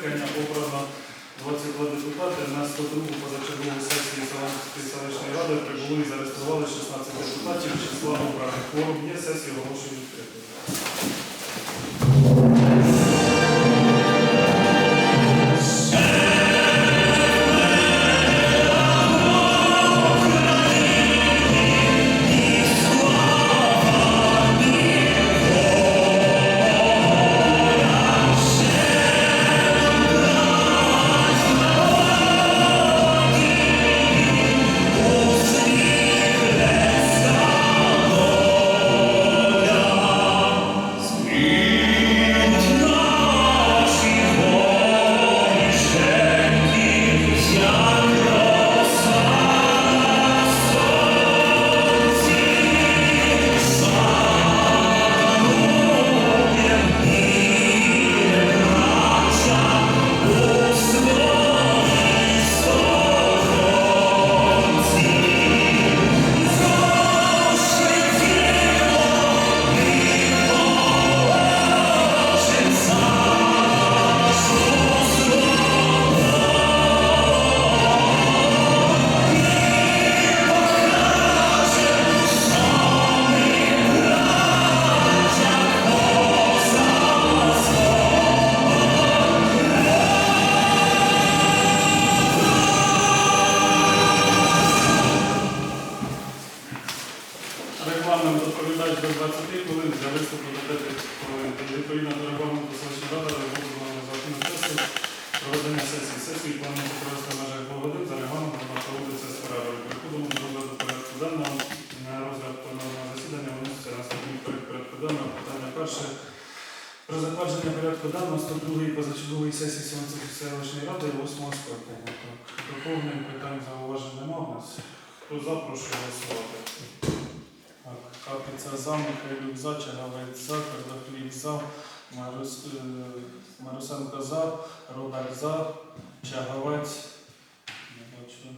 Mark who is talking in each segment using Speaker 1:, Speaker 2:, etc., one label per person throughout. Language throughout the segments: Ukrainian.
Speaker 1: скликання обрано 22 депутати. На 102 позачергову сесію Салонської селищної ради прибули і зареєстрували 16 депутатів. Числа обраних. Форум є, сесію оголошую хвилин, для виступу до 5 хвилин. Відповідно до регламенту селищної ради розробленого закону сесії, проведення сесії. Сесії планується провести в межах двох. За регламентом вона проводиться з перервою. Переходимо до розгляду порядку денного. На розгляд пленарного засідання виноситься наступний проект порядку денного. Питання перше. Про затвердження порядку денного 102-ї позачергової сесії Сьогодні селищної ради 8 скликання. Так, Доповнень питань зауважень немає у нас. Хто за, прошу голосувати. Капиця за, Михайлюк за, Чагавець за, Твердохліб за, Марус, е, Марусенко за, Рудак за, Чагавець, не бачу,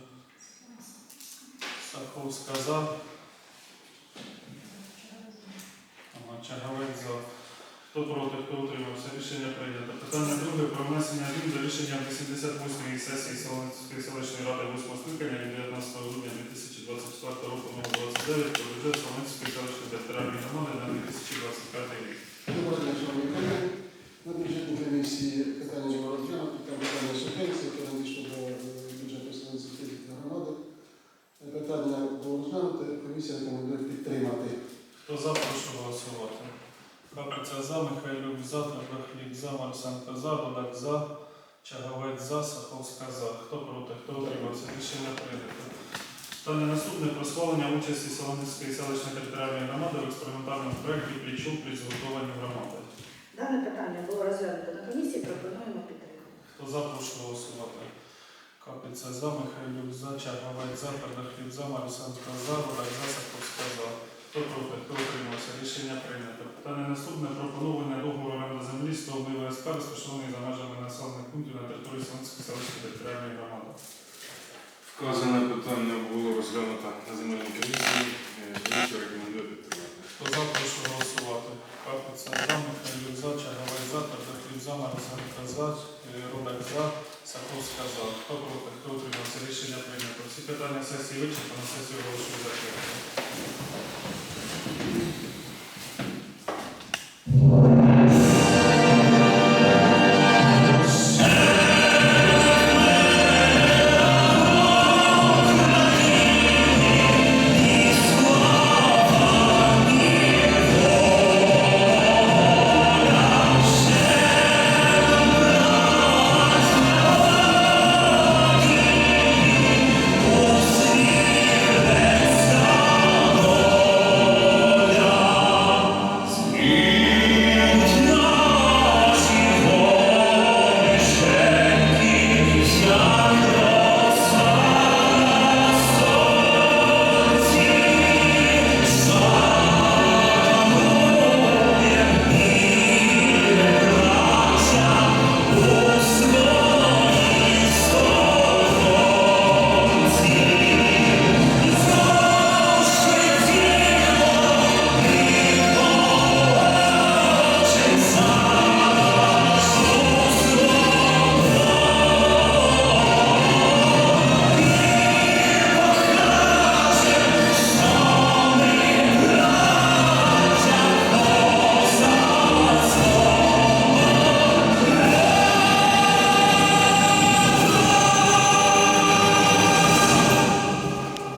Speaker 1: Саховська за, Ага, Чагавець за. Хто проти, хто утримався? Рішення прийнято. Питання друге про внесення змін до рішення 88-ї сесії Солонської селищної ради 8 скликання від 19 грудня 2024 року номер 29 про бюджет Солонської селищної територіальної громади на 2025 рік.
Speaker 2: На бюджетній комісії питання було розглянуто, там питання субвенції, яке надійшло до е, бюджету Селенської громади. Питання було розглянуто, комісія рекомендує підтримати.
Speaker 1: Хто за, прошу голосувати. Капиця за, Михайлюк за, Твердохліб за, Марсенко за, Родак за, Чагавець за, Саховська за. Хто проти, хто утримався? Рішення прийнято. Питання наступне про схвалення участі Солоницької селищної територіальної громади в експериментальному проєкті «Пліч-у при згуртуванні громади.
Speaker 3: Дане питання було розглянуто на комісії, пропонуємо підтримати.
Speaker 1: Хто за, прошу голосувати. Капиця за, Михайлюк за, Чагавець за, Твердохліб за, Марсенко за, Родак за, Саховська за. Хто проти, хто утримався? Рішення прийнято. Питання наступне про поновлення договору оренди землі з ТОВ ВСП, розташований за межами населених пунктів на території Солонської селищної територіальної громади.
Speaker 4: Вказане питання було розглянуто на земельній комісії. Е, Комісія рекомендує підтримати.
Speaker 1: Хто за, прошу голосувати. Капиця за, Михайлюк за, Чагавець за, Твердохліб за, Марсенко за, Рудак за, Саховська за. Хто проти, хто утримався? Рішення прийнято. Всі питання сесії вичерпано, сесію оголошую закритою.